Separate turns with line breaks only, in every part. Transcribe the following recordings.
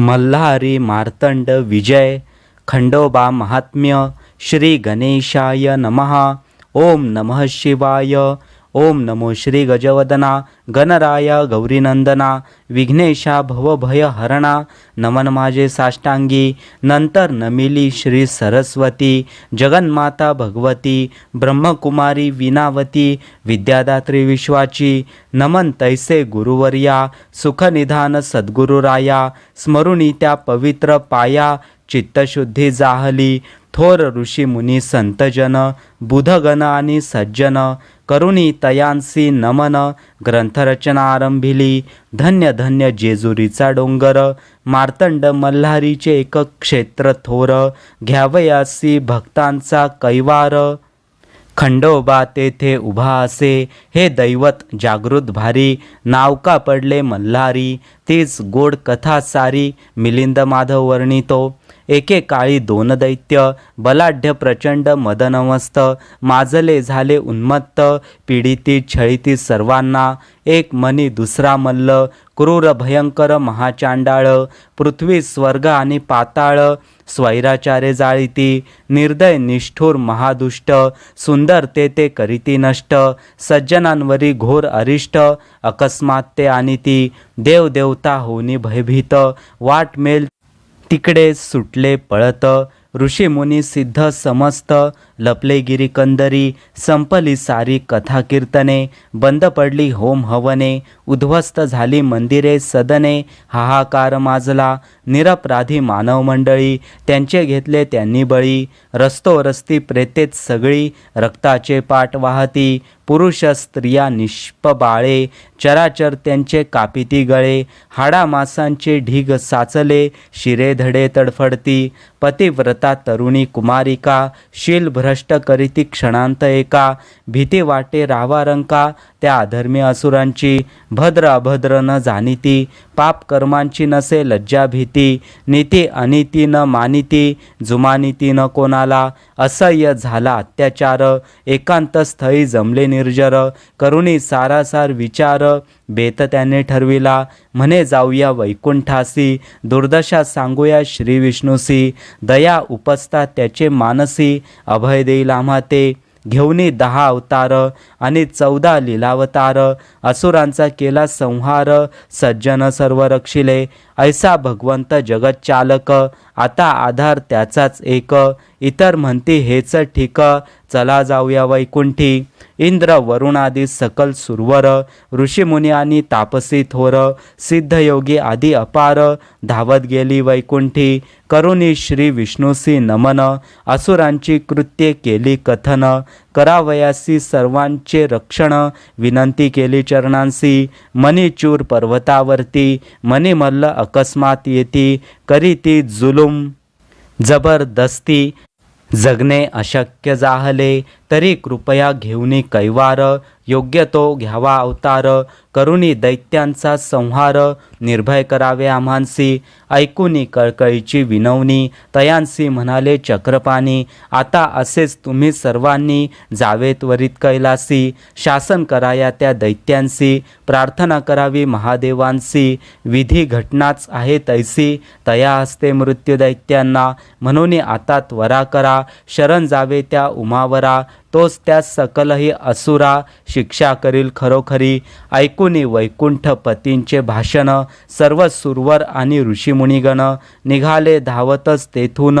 मल्हारी मार्तंड विजय खंडोबा महात्म्य श्री गणेशाय नमः ओम नमः शिवाय। ओम नमो श्री गजवदना गणराय गौरीनंदना विघ्नेशा भवभयहरणा नमन माझे साष्टांगी नंतर नमिली श्री सरस्वती जगन्माता भगवती ब्रह्मकुमारी विनावती विद्यादात्री विश्वाची नमन तैसे गुरुवर्या सुखनिधान सद्गुरुराया स्मरुणी त्या पवित्र पाया चित्तशुद्धी जाहली थोर ऋषी मुनी संतजन बुधगण आणि सज्जन करुणी तयांसी नमन ग्रंथरचना आरंभिली धन्य धन्य जेजुरीचा डोंगर मार्तंड मल्हारीचे एक क्षेत्र थोर घ्यावयासी भक्तांचा कैवार खंडोबा तेथे उभा असे. हे दैवत जागृत भारी नावका पडले मल्हारी तीच गोड कथा सारी मिलिंद माधव वर्णितो. एकेकाळी दोन दैत्य बलाढ्य प्रचंड मदनमस्त माजले झाले उन्मत्त पीडिती छळीती सर्वांना एक मनी दुसरा मल्ल क्रूर भयंकर महाचांडाळ पृथ्वी स्वर्ग आणि पाताळ स्वैराचार्य जाळीती निर्दय निष्ठुर महादुष्ट सुंदर ते ते करीती नष्ट सज्जनांवरी घोर अरिष्ट अकस्मात ते आणि ती देवदेवता होनी भयभीत वाट मेल तिकडे सुटले पळत ऋषीमुनी सिद्ध समस्त लपले गिरीकंदरी संपली सारी कथा कीर्तने बंद पडली होम हवने उद्ध्वस्त झाली मंदिरे सदने हाहाकार माजला निरपराधी मानव मंडळी त्यांचे घेतले त्यांनी बळी रस्तो रस्ती प्रेतेत सगळी रक्ताचे पाठ वाहती पुरुष स्त्रिया निष्प बाळे चराचर त्यांचे कापिती गळे हाडामासांचे ढीग साचले शिरे धडे तडफडती पतिव्रता तरुणी कुमारिका शील भ्रष्ट करीती क्षणांत एका. भीती वाटे रावारंका त्या अधर्मी असुरांची. भद्र अभद्र न जाणीती. पाप कर्मांची नसे लज्जा भीती. नीती अनिती न मानिती. जुमानिती न कोणाला. असह्य झाला अत्याचार. एकांत स्थळी जमले निर्जर. करुणी सारासार विचार. बेत त्याने ठरविला. म्हणे जाऊया वैकुंठासी. दुर्दशा सांगूया श्री विष्णूसी. दया उपसता त्याचे मानसी. अभय देईल आम्हा ते. घेऊनी दहा अवतार. आणि चौदा लिलावतार असुरांचा केला संहार सज्जन सर्व रक्षिले. ऐसा भगवंत जगत चालक आता आधार त्याचाच एक. इतर म्हणती हेच ठीक चला जाऊया वैकुंठी. इंद्र वरुणादी सकल सुरवर ऋषीमुनी आणि तापसी थोर सिद्धयोगी आदी अपार धावत गेली वैकुंठी. करुणी श्री विष्णूसी नमन असुरांची कृत्ये केली कथन करावयासी सर्वांची रक्षण विनंती केली चरणांसी मणिचूर पर्वतावरती मणिमल्ल अकस्मात येती करीती जुलूम जबरदस्ती जगणे अशक्य जाहले तरी कृपया घेऊनी कैवार योग्य तो घ्यावा अवतार करुणी दैत्यांचा संहार निर्भय करावे आम्हांसी ऐकूनी कळकळीची विनवणी तयांसी म्हणाले चक्रपाणी आता असेच तुम्ही सर्वांनी जावे त्वरित कैलासी शासन कराया त्या दैत्यांसी प्रार्थना करावी महादेवांसी विधी घटनाच आहे तैसी तया हस्ते मृत्यू दैत्यांना म्हणून आता त्वरा करा शरण जावे त्या उमावरा तोच त्या सकलही असुरा शिक्षा करील खरोखरी. ऐकुनी वैकुंठ पतींचे भाषण सर्व सुरवर आणि ऋषीमुनिगण निघाले धावतच तेथून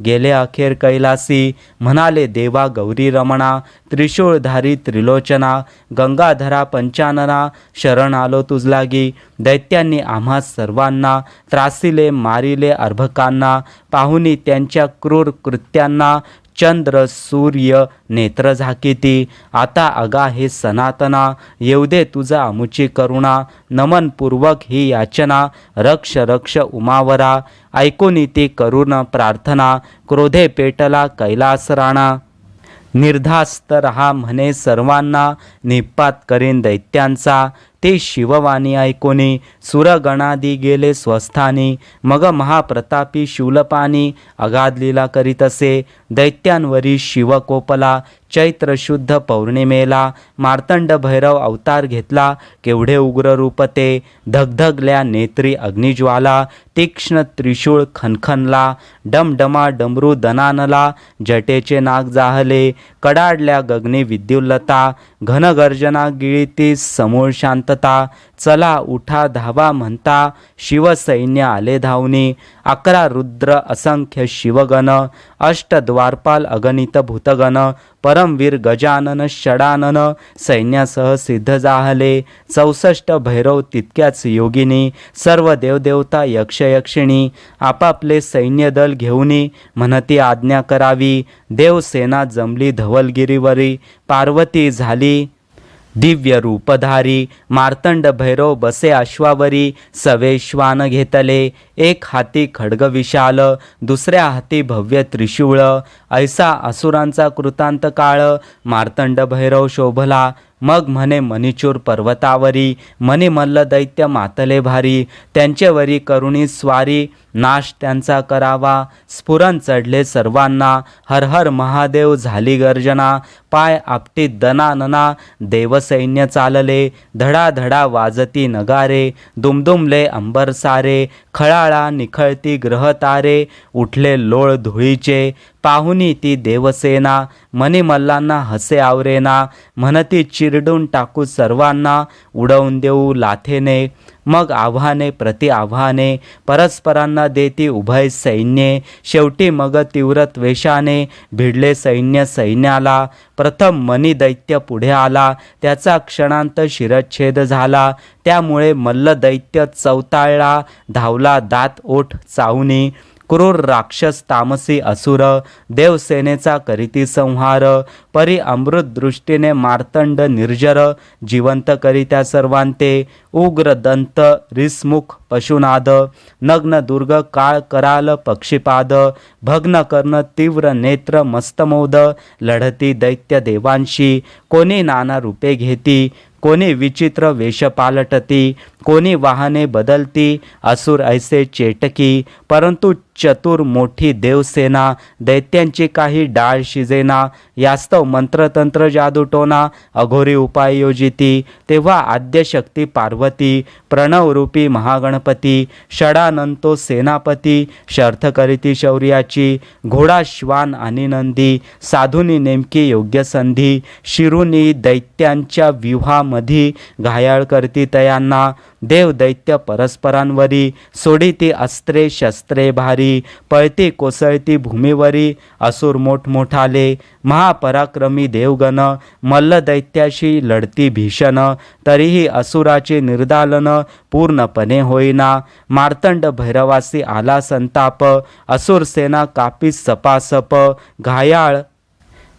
गेले अखेर कैलासी म्हणाले देवा गौरी रमणा त्रिशूळधारी त्रिलोचना गंगाधरा पंचानना शरण आलो तुझलागी दैत्यांनी आम्हा सर्वांना त्रासिले मारिले अर्भकांना पाहुनी त्यांच्या क्रूर कृत्यांना चंद्र सूर्य नेत्र झाकीती. आता अगा हे सनातना येऊ दे तुझा अमुची करुणा नमनपूर्वक ही याचना रक्ष रक्ष उमावरा ऐकून ती करुण प्रार्थना क्रोधे पेटला कैलास राणा. निर्धास्त रहा म्हणे सर्वांना निपात करीन दैत्यांचा ते शिववाणी ऐकोनी सुरगणादी गेले स्वस्थानी मग महाप्रतापी शूलपानी अगाध लीला करीत असे दैत्यांवरी शिवकोपला चैत्र शुद्ध पौर्णिमेला मार्तंड भैरव अवतार घेतला केवढे उग्र रूप ते धगधगल्या नेत्री अग्निज्वाला तीक्ष्ण त्रिशूळ खनखनला डमडमा डमरू दनानला जटेचे नाग जाहले कडाडल्या गगने विद्युल्लता घनगर्जना गिळीती समूळ शांतता चला उठा धावा म्हणता शिवसैन्य आले धावनी अकरा रुद्र असंख्य शिवगण अष्टद्वारपाल अगणित भूतगण परमवीर गजानन षडानन सैन्यासह सिद्ध जाहले चौसष्ट भैरव तितक्याच योगिनी सर्व देवदेवता यक्षयक्षिणी आपापले सैन्यदल घेऊनी म्हणती आज्ञा करावी. देवसेना जमली धवलगिरीवरी पार्वती झाली. दिव्य रूपधारी मार्तंड भैरव बसे अश्वावरी सवेश्वान घेतले एक हाती खड्ग विशाल दुसऱ्या हाती भव्य त्रिशूळ ऐसा असुरांचा कृतांत काळ मार्तंड भैरव शोभला मग म्हणे मणिचूर पर्वतावरी मणिमल्ल दैत्य मातले भारी त्यांचेवरी करुणी स्वारी नाश त्यांचा करावा स्फुरण चढले सर्वांना हर हर महादेव झाली गर्जना पाय आपटी दनानना देवसैन्य चालले धडाधडा वाजती नगारे दुमदुमले अंबर सारे खळाळा निखळती ग्रह तारे उठले लोळ धुळीचे पाहुनी ती देवसेना मणिमल्लांना हसे आवरेना म्हणती चिरडून टाकू सर्वांना उडवून देऊ लाथेने मग आव्हाने प्रति आव्हाने परस्परांना देती उभय सैन्ये शेवटी मग तीव्र त्वेषाने भिडले सैन्य सैन्याला प्रथम मनी दैत्य पुढे आला त्याचा क्षणांत शिरच्छेद झाला त्यामुळे मल्ल दैत्य चौताळला धावला दात ओठ चावणी क्रूर राक्षस तामसी असुर देवसेनेचा करीती संहार परी अमृत दृष्टीने मार्तंड निर्जर जिवंत करीत्या सर्वांते उग्र दंत रिसमुख पशुनाद नग्न दुर्ग काळ कराल पक्षीपाद भग्न कर्ण तीव्र नेत्र मस्तमोद लढती दैत्य देवांशी कोणी नाना रूपे घेती कोणी विचित्र वेश पालटती कोणी वाहने बदलती असुर ऐसे चेटकी परंतु चतुर मोठी देवसेना दैत्यांची काही डाळ शिजेना यास्तव मंत्रतंत्र जादूटोना अघोरी उपाय योजिती तेव्हा आद्यशक्ती पार्वती प्रणवरूपी महागणपती षडानंतो सेनापती शर्थ करीती शौर्याची घोडा श्वान आणि नंदी साधुनी नेमकी योग्य संधी शिरुनी दैत्यांच्या व्यूहामधी घायाळ करती तयांना देव दैत्य परस्परांवरी सोडिती अस्त्रे शस्त्रे भारी पळती कोसळती भूमीवरी असुर मोठमोठाले महापराक्रमी देवगण मल्ल दैत्याशी लढती भीषण तरीही असुराचे निर्दालन पूर्णपणे होईना मार्तंड भैरवासी आला संताप असुर सेना कापी सपासप घायाळ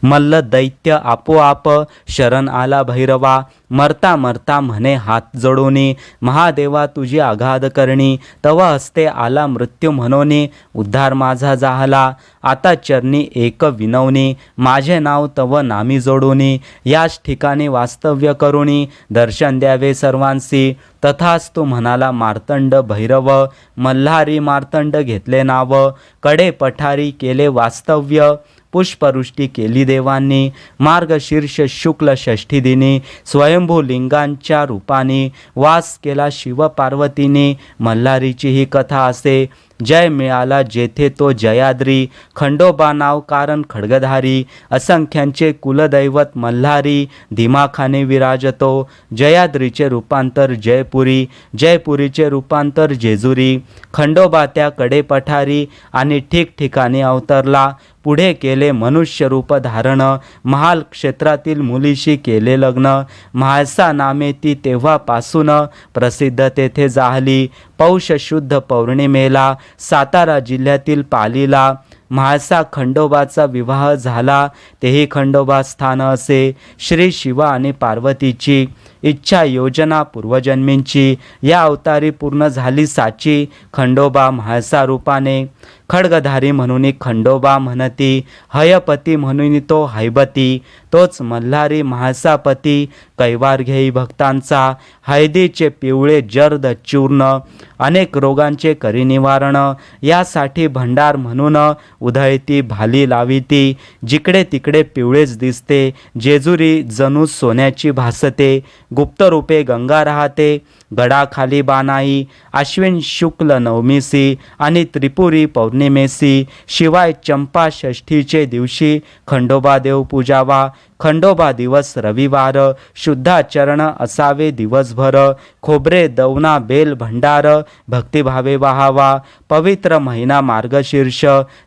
मल्ल दैत्य आपोआप शरण आला भैरवा. मरता मरता म्हणे हात जोडोनी महादेवा तुझी आघाद करणी. तव हस्ते आला मृत्यू म्हणोनी उद्धार माझा जाहला आता चरणी एक विनवणी माझे नाव तव नामी जोडोनी. याच ठिकाणी वास्तव्य करुणी दर्शन द्यावे सर्वांसी तथाच तो म्हणाला मार्तंड भैरव मल्हारी मार्तंड घेतले नाव. कडे पठारी केले वास्तव्य. पुष्पवृष्टी केली देवांनी मार्गशीर्ष शुक्ल षष्ठी दिनी स्वयंभू लिंगांच्या रूपाने वास केला शिवपार्वतीने मल्हारीची ही कथा असे जय मिळाला जेथे तो जयाद्री खंडोबा नाव कारण खडगधारी असंख्यांचे कुलदैवत मल्हारी दिमाखाने विराजतो. जयाद्रीचे रूपांतर जयपुरी जयपुरीचे रूपांतर जेजुरी खंडोबा त्या कडे पठारी आणि ठिकठिकाणी अवतरला. पुढे केले मनुष्य रूप धारण महाल क्षेत्रातील मुलीशी केले लग्न. म्हाळसा नामे ती तेव्हापासून प्रसिद्ध तेथे जाहली. पौष शुद्ध पौर्णिमेला सातारा जिल्ह्यातील पालीला. म्हाळसा खंडोबाचा विवाह झाला. तेही खंडोबा स्थान असे. श्री शिवा आणि पार्वतीची. इच्छा योजना पूर्वजन्मींची या अवतारी पूर्ण झाली साची खंडोबा म्हाळसा रूपाने खड्गधारी म्हणून खंडोबा म्हणती हयपती म्हणून तो हैबती तोच मल्हारी म्हाळसापती कैवार घेई भक्तांचा हैदीचे पिवळे जर्द चूर्ण अनेक रोगांचे करी निवारण यासाठी भंडार म्हणून उधळती भाली लाविती जिकडे तिकडे पिवळेच दिसते जेजुरी जणू सोन्याची भासते गुप्तरूपे गंगा राहते गडाखाली बानाई अश्विन शुक्ल नवमीसी आणि त्रिपुरी पौर्णिमेसी शिवाय चंपा षष्ठीचे दिवशी खंडोबा देव पूजावा खंडोबा दिवस रविवार शुद्धाचरण असावे दिवसभर खोबरे दवना बेल भंडार भक्तिभावे वाहावा पवित्र महिना मार्गशीर्ष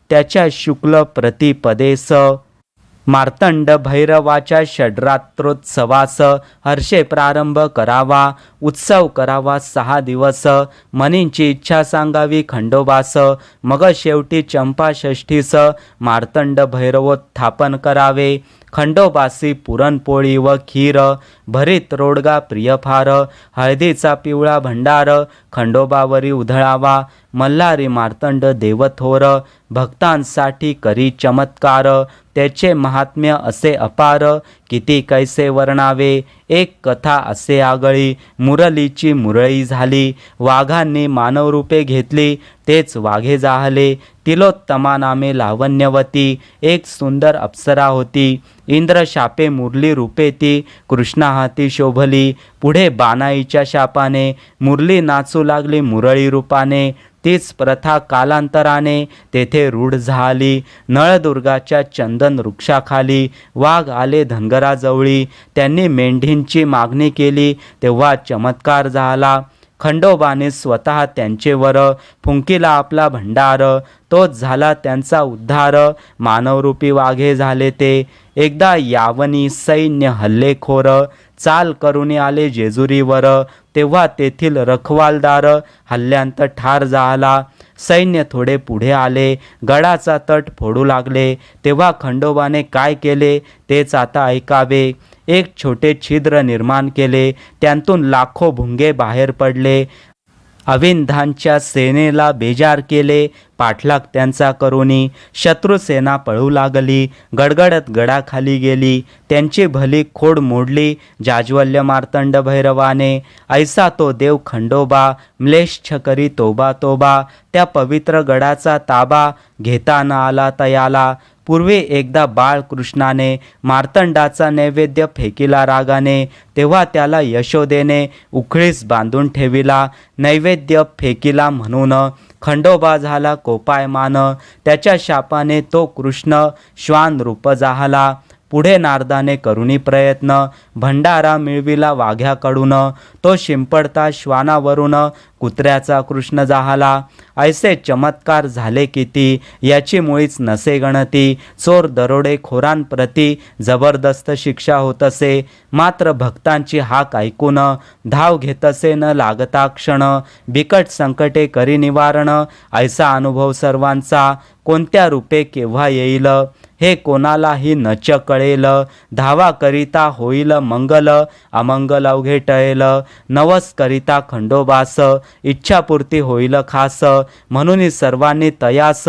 त्याच्या शुक्ल प्रतिपदेस. मार्तंड भैरवाच्या षड्रात्रोत्सवास हर्षे प्रारंभ करावा उत्सव करावा सहा दिवस मनींची इच्छा सांगावी खंडोबास मग शेवटी चंपाषष्ठीस मार्तंड भैरवोत्थापन करावे. खंडोबासी पुरणपोळी व खीर भरीत रोडगा प्रियफार हळदीचा पिवळा भंडार खंडोबावरी उधळावा मल्हारी मार्तंड देवथोर भक्तांसाठी करी चमत्कार त्याचे महात्म्य असे अपार किती कैसे वर्णावे? एक कथा असे आगळी. मुरलीची मुरळी झाली. वाघांनी मानवरूपे घेतली. तेच वाघे जाहले. तिलोत्तमा नामे लावण्यवती. एक सुंदर अप्सरा होती. इंद्र शापे मुरली रूपे ती. कृष्णा हाती शोभली. पुढे बानाईच्या शापाने. मुरली नाचू लागली मुरळी रूपाने. तीच प्रथा कालांतराने तेथे रूढ झाली. नळदुर्गाच्या चंदन वृक्षाखाली वाघ आले धनगर धनगराजवळी त्यांनी मेंढींची मागणी केली तेव्हा चमत्कार झाला. खंडोबाने स्वतः त्यांचेवर फुंकीला आपला भंडार तोच झाला त्यांचा उद्धार. मानवरूपी वाघे झाले ते. एकदा यावनी सैन्य हल्लेखोर चाल करून आले जेजुरीवर तेव्हा तेथील रखवालदार हल्ल्यांत ठार झाला. सैन्य थोडे पुढे आले गडाचा तट फोडू लागले. तेव्हा खंडोबाने काय केले तेच आता ऐकावे. एक छोटे छिद्र निर्माण केले त्यांतून लाखो भुंगे बाहेर पडले. अविंधांच्या सेनेला बेजार केले. पाठलाग त्यांचा करुनी. शत्रुसेना पळू लागली. गडगडत गडाखाली गेली. त्यांची भली खोड मोडली. जाज्वल्य मार्तंड भैरवाने ऐसा तो देव खंडोबा. म्लेच्छ करी तोबा तोबा. त्या पवित्र गडाचा ताबा घेताना आला तयाला. पूर्वी एकदा बाळकृष्णाने मार्तंडाचा नैवेद्य फेकिला रागाने तेव्हा त्याला यशोदेने उखळीस बांधून ठेविला नैवेद्य फेकिला म्हणून खंडोबा झाला कोपायमान त्याच्या शापाने तो कृष्ण श्वान रूप जाहला. पुढे नारदाने करुणी प्रयत्न भंडारा मिळविला वाघ्याकडून तो शिंपडता श्वानावरून कुत्र्याचा कृष्ण जाहाला. ऐसे चमत्कार झाले किती याची मुळीच नसे गणती चोर दरोडेखोरांप्रती जबरदस्त शिक्षा होत असे मात्र भक्तांची हाक ऐकून धाव घेत असे न लागता क्षण बिकट संकटे करी निवारण ऐसा अनुभव सर्वांचा कोणत्या रूपे केव्हा येईल? हे कोणालाही नच कळेल धावा करिता होईल मंगल अमंगल अवघे टळेल नवस करिता खंडोबास इच्छापूर्ती होईल खास. म्हणून सर्वांनी तयास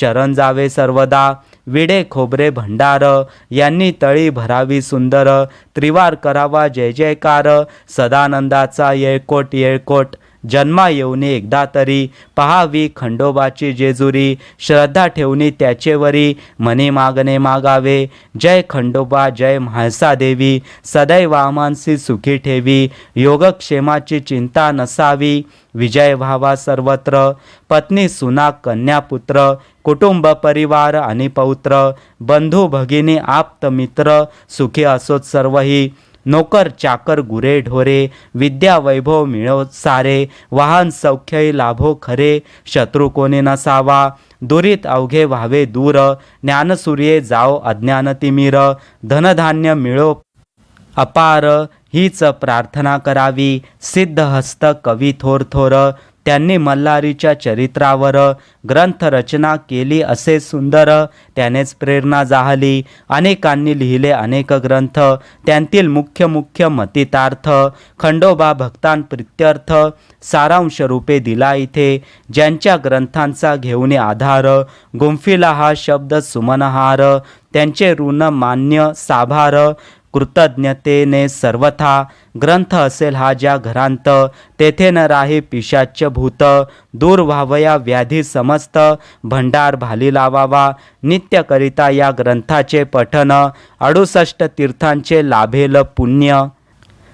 शरण जावे सर्वदा. विडे खोबरे भंडार यांनी तळी भरावी सुंदर. त्रिवार करावा जय जयकार सदानंदाचा येळकोट येळकोट. जन्मा येऊने एकदा तरी पहावी खंडोबाची जेजुरी श्रद्धा ठेवणी त्याचेवरी मनी मागणे मागावे. जय खंडोबा जय म्हाळसा देवी सदैव आमांसी सुखी ठेवी योगक्षेमाची चिंता नसावी. विजय व्हावा सर्वत्र पत्नी सुना कन्या पुत्र कुटुंब परिवार आणि पौत्र बंधू भगिनी आप्त मित्र सुखी असोत सर्वही. नोकर चाकर गुरे ढोरे विद्या वैभव मिळव सारे वाहन सौख्यही लाभो खरे शत्रू कोणी नसावा दुरीत अवघे व्हावे दूर ज्ञानसूर्ये जाओ अज्ञान तिमिर धनधान्य मिळो अपार हीच प्रार्थना करावी सिद्ध हस्त कवी थोर थोर त्यांनी मल्हारीच्या चरित्रावर ग्रंथरचना केली असे सुंदर त्यानेच प्रेरणा जाहली. अनेकांनी लिहिले अनेक ग्रंथ त्यांतील मुख्य मुख्य मतितार्थ खंडोबा भक्तांप्रित्यर्थ सारांश रूपे दिला इथे. ज्यांच्या ग्रंथांचा घेऊन आधार गुंफिला हा शब्द सुमनहार त्यांचे ऋण मान्य साभार कृतज्ञतेने सर्वथा ग्रंथ असेल हा ज्या घरांत तेथे न राही पिशाच्य भूत दूर व्हावया व्याधी समस्त भंडार भाली लावावा. नित्यकरिता या ग्रंथाचे पठन अडुसष्ट तीर्थांचे लाभेल पुण्य.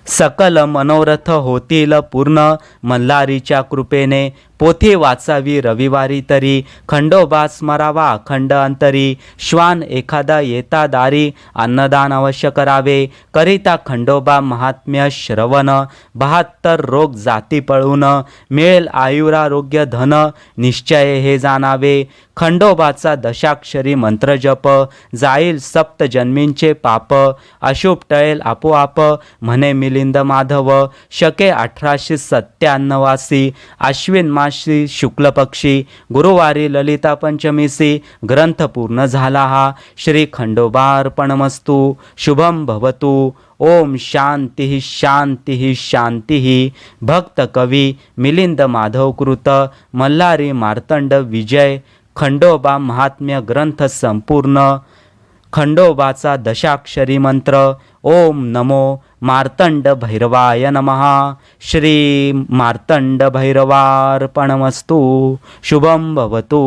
सकल मनोरथ होतील पूर्ण मल्हारीच्या कृपेने पोथी वाचावी रविवारी तरी खंडोबा स्मरावा अखंड अंतरी श्वान एखादा येता दारी अन्नदान अवश्य करावे करिता खंडोबा महात्म्य श्रवण बहात्तर रोग जाती पळून मिळेल आयुरारोग्य धन निश्चय हे जाणावे खंडोबाचा दशाक्षरी मंत्र जप जाईल सप्त जन्मींचे पाप अशुभ टळेल आपोआप म्हणे मिलिंद माधव शके अठराशे सत्त्याण्णवासी अश्विन मा शुक्ल शुक्लपक्षी गुरुवारी ललिता पंचमीसी ग्रंथ पूर्ण झाला हा. श्री खंडोबार्पणमस्तू. शुभम भवतु. ओम शांती शांती शांती. भक्त कवी मिलिंद माधवकृत मल्हारी मार्तंड विजय. खंडोबा महात्म्य ग्रंथ संपूर्ण. खंडोबाचा दशाक्षरी मंत्र. ओम नमो मार्तंड भैरवाय नमः। श्री मार्तंड भैरवार्पणमस्तु शुभम भवतु।